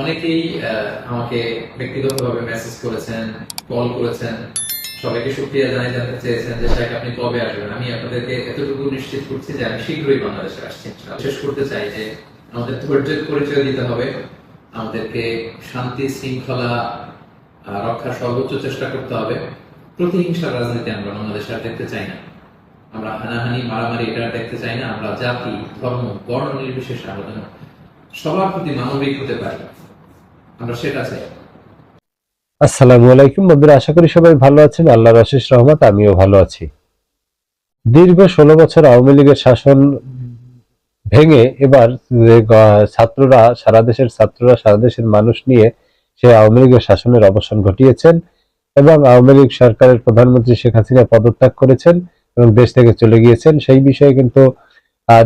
অনেকেই আমাকে ব্যক্তিগতভাবে মেসেজ করেছেন কল করেছেন। সবাইকে সুক্রিয়া জানাই, জানতে চেয়েছেন যে শাহেখ আপনি কবে আসবেন? আমি আপনাদেরকে এতটুকু নিশ্চিত করছি যে, আমি শীঘ্রই বাংলাদেশে আসছি শেষ করতে চাই যে, আমাদের ধৈর্যের পরিচয় দিতে হবে। আমাদেরকে শান্তি, শৃঙ্খলা রক্ষার সর্বোচ্চ চেষ্টা করতে হবে। প্রতিহিংসার রাজনীতি আমরা বাংলাদেশে আর দেখতে চাই না। আমরা হানাহানি, মারামারি এটা আর দেখতে চাই না। আমরা জাতি, ধর্ম, বর্ণ নির্বিশেষে আমরা সবার প্রতি মানবিক হতে পারি। আমরা সেটা চাই আসসালামু আলাইকুম বন্ধুরা, আশা করি সবাই ভালো আছেন। আল্লাহর আশিস রহমত, আমিও ভালো আছি। দীর্ঘ ষোলো বছর আওয়ামী লীগের শাসন ভেঙে এবার ছাত্ররা, সারা দেশের ছাত্ররা, সারা দেশের মানুষ নিয়ে সে আওয়ামী লীগের শাসনের অবসান ঘটিয়েছেন এবং আওয়ামী লীগ সরকারের প্রধানমন্ত্রী শেখ হাসিনা পদত্যাগ করেছেন এবং দেশ থেকে চলে গিয়েছেন। সেই বিষয়ে কিন্তু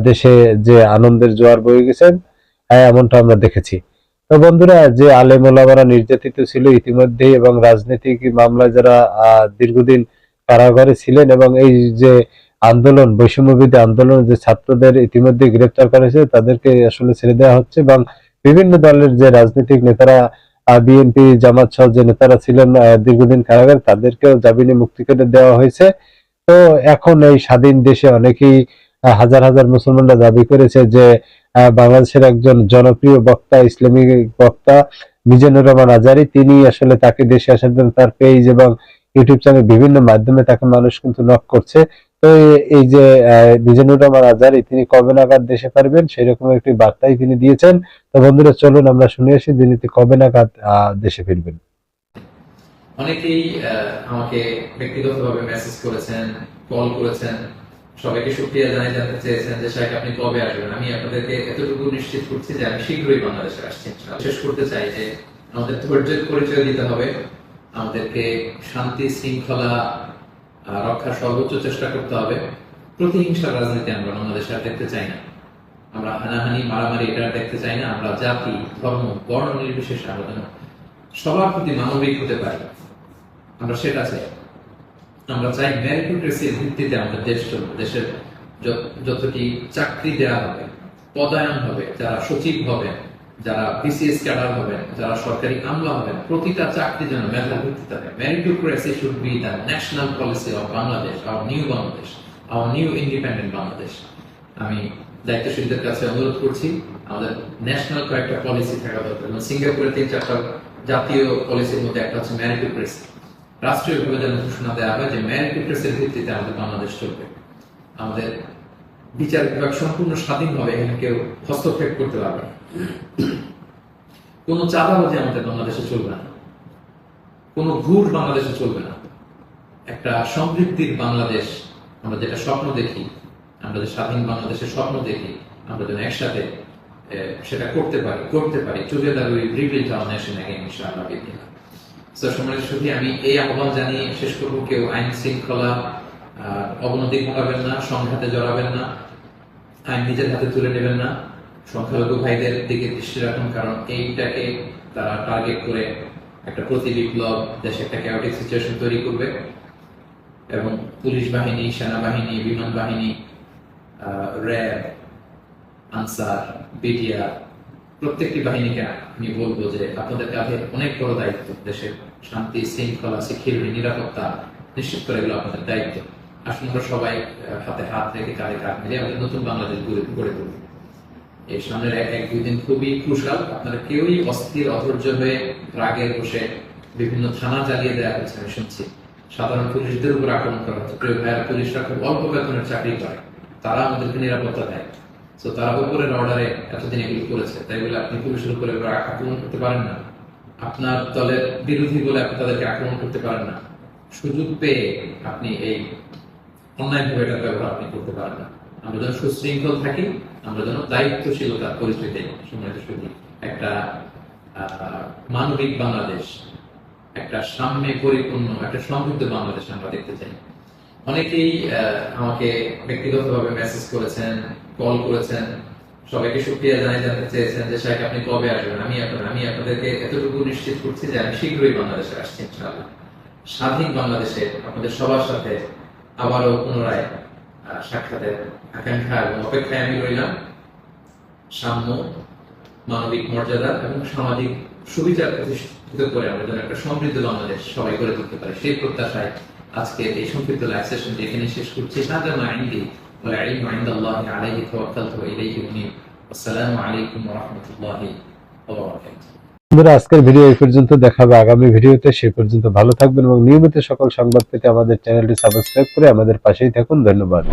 দেশে যে আনন্দের জোয়ার বয়ে গেছেন এমনটা আমরা দেখেছি। তো বন্ধুরা, যে আলেম ওলামারা নির্যাতিত ছিল ইতিমধ্যেই এবং রাজনৈতিক মামলায় যারা দীর্ঘদিন কারাগারে ছিলেন এবং এই যে আন্দোলন বৈষম্যবিধি আন্দোলন, যে ছাত্রদের ইতিমধ্যে গ্রেপ্তার করা হয়েছে, তাদেরকে আসলে ছেড়ে দেওয়া হচ্ছে এবং বিভিন্ন দলের যে রাজনৈতিক নেতারা বিএনপি, জামাত সহ যে নেতারা ছিলেন দীর্ঘদিন কারাগার, তাদেরকেও জামিনে মুক্তি করে দেওয়া হয়েছে। তো এখন এই স্বাধীন দেশে অনেকেই হাজার হাজার মুসলমানরা দাবি করেছে যে বাংলাদেশের একজন জনপ্রিয় বক্তা, ইসলামী বক্তা মিজানুর রহমান আজারি। তিনি আসলে তাকে দেশে আসার জন্য তার পেজ এবং ইউটিউব চ্যানেল বিভিন্ন মাধ্যমে তাকে মানুষ কিন্তু নক করছে। তো এই যে মিজানুর রহমান আজারি, তিনি কবে নাগাদ দেশে পারবেন সেরকম একটি বার্তাই তিনি দিয়েছেন। তো বন্ধুরা, চলুন আমরা শুনে আসি তিনি কবে নাগাদ দেশে ফিরবেন। অনেকেই আমাকে ব্যক্তিগতভাবে মেসেজ করেছেন কল করেছেন। সবাইকে সুক্রিয়া জানাই, জানতে চেয়েছেন যে শাহেখ আপনি কবে আসবেন? আমি আপনাদেরকে এতটুকু নিশ্চিত করছি যে আমি শীঘ্রই বাংলাদেশে আসছি শেষ করতে চাই যে আমাদের ধৈর্যের পরিচয় দিতে হবে। আমাদেরকে শান্তি, শৃঙ্খলা রক্ষার সর্বোচ্চ চেষ্টা করতে হবে। প্রতিহিংসার রাজনীতি আমরা বাংলাদেশে আর দেখতে চাই না। আমরা হানাহানি, মারামারি এটা দেখতে চাই না। আমরা জাতি, ধর্ম, বর্ণ নির্বিশেষে যেন সবার প্রতি মানবিক হতে পারি। আমরা সেটা চাই। আমরা চাই মেরিটোক্রেসির ভিত্তিতে আমাদের দেশ চলবে, দেশের যত- যতটি চাকরি দেওয়া হবে, পদায়ন হবে, যারা সচিব হবেন, যারা বিসিএস ক্যাডার হবেন, যারা সরকারি আমলা হবেন, প্রতিটা চাকরি যেন মেধার ভিত্তিতে হবে meritocracy should be the national policy of Bangladesh our new Bangladesh our new independent Bangladesh আমি দায়িত্বশীলদের কাছে অনুরোধ করছি, আমাদের ন্যাশনাল কয়েকটা পলিসি থাকা দরকার। যেমন সিঙ্গাপুরের তিন চারটা জাতীয় পলিসির মধ্যে একটা হচ্ছে মেরিটোক্রেসি রাষ্ট্রীয় বিভাজন ঘোষণা দেওয়া হয় যে ম্যারিটেটের ভিত্তিতে আমাদের বাংলাদেশ চলবে। আমাদের বিচার বিভাগ সম্পূর্ণ স্বাধীনভাবে এখানে কেউ হস্তক্ষেপ করতে পারবে কোনো চাঁদাবাজি আমাদের বাংলাদেশে চলবে না। কোনো ঘুর বাংলাদেশে চলবে না। একটা সমৃদ্ধির বাংলাদেশ, আমরা যেটা স্বপ্ন দেখি, আমরা যে স্বাধীন বাংলাদেশের স্বপ্ন দেখি, আমরা যেন একসাথে সেটা করতে পারি করতে পারি। টুগেদার উই রিভিল টাউন ন্যাশন অ্যাগেন ইনশাআল্লাহ সো সম্মানিত সুধী আমি এই আহ্বান জানিয়ে শেষ করব, কেউ আইন শৃঙ্খলা অবনতি ঘটাবেন না, সংঘাতে জড়াবেন না, আইন নিজের হাতে তুলে নেবেন না, সংখ্যালঘু ভাইদের দিকে দৃষ্টি রাখুন, কারণ এইটাকে তারা টার্গেট করে একটা প্রতি বিপ্লব, দেশে একটা ক্যাওটিক সিচুয়েশন তৈরি করবে। এবং পুলিশ বাহিনী, সেনাবাহিনী, বিমান বাহিনী র্যাব, আনসার, বিডিআর প্রত্যেকটি বাহিনীকে আমি বলব যে আপনাদের কাঁধে অনেক বড় দায়িত্ব দেশের শান্তি, শৃঙ্খলা, সিকিউরিটি, নিরাপত্তা নিশ্চিত করে এগুলো আপনাদের দায়িত্ব। আসুন আমরা সবাই হাতে হাত রেখে কাঁধে কাঁধ মিলিয়ে আমাদের নতুন বাংলাদেশ গড়ে গড়ে তুলব এই সামনের এক এক, দুই দিন খুবই ক্রুশাল আপনারা কেউই অস্থির, অধৈর্য হয়ে রাগের বসে বিভিন্ন থানা জ্বালিয়ে দেওয়া হচ্ছে আমি শুনছি। সাধারণ পুলিশদের উপর আক্রমণ করা হচ্ছে। পুলিশরা খুব অল্প বেতনের চাকরি করে। তারা আমাদেরকে নিরাপত্তা দেয়। তো তারা উপরের অর্ডারে এতদিন এগুলো করেছে। তাই বলে আপনি পুলিশের উপরে আক্রমণ করতে পারেন না। আপনার দলের বিরোধী বলে আপনি তাদেরকে আক্রমণ করতে পারেন না। সুযোগ পেয়ে আপনি এই অন্যায় ভাবে এটা ব্যবহার আপনি করতে পারেন না। আমরা যেন সুশৃঙ্খল থাকি, আমরা যেন দায়িত্বশীলতার পরিচয় দিই সম্মানিত সুদী একটা মানবিক বাংলাদেশ, একটা সাম্যে পরিপূর্ণ, একটা সমৃদ্ধ বাংলাদেশ আমরা দেখতে চাই। অনেকেই আমাকে ব্যক্তিগতভাবে মেসেজ করেছেন কল করেছেন। সবাইকে সুক্রিয়া জানাই, জানতে চেয়েছেন যে শাহেখ আপনি কবে আসবেন? আমি আপনার, আমি আপনাদেরকে এতটুকু নিশ্চিত করছি যে, আমি শীঘ্রই বাংলাদেশে আসছি, ইনশাআল্লাহ। স্বাধীন বাংলাদেশে আপনাদের সবার সাথে আবারও পুনরায় সাক্ষাতের আকাঙ্ক্ষা এবং অপেক্ষায় আমি রইলাম। সাম্য, মানবিক মর্যাদা এবং সামাজিক সুবিচার প্রতিষ্ঠিত করে আমরা যেন একটা সমৃদ্ধ বাংলাদেশ সবাই করে তুলতে পারি সেই প্রত্যাশায় আজকে এই সংক্ষিপ্ত লাইভ সেশনটি এখানে শেষ করছি هذا ما عندي والعلم عند الله عليه توكلت وإليه أنيب والسلام عليكم ورحمة الله وبركاته বন্ধুরা আজকের ভিডিও এই পর্যন্ত দেখাবে আগামী ভিডিওতে সেই পর্যন্ত ভালো থাকবেন এবং নিয়মিত সকল সংবাদ পেতে আমাদের চ্যানেলটি সাবস্ক্রাইব করে আমাদের পাশেই থাকুন ধন্যবাদ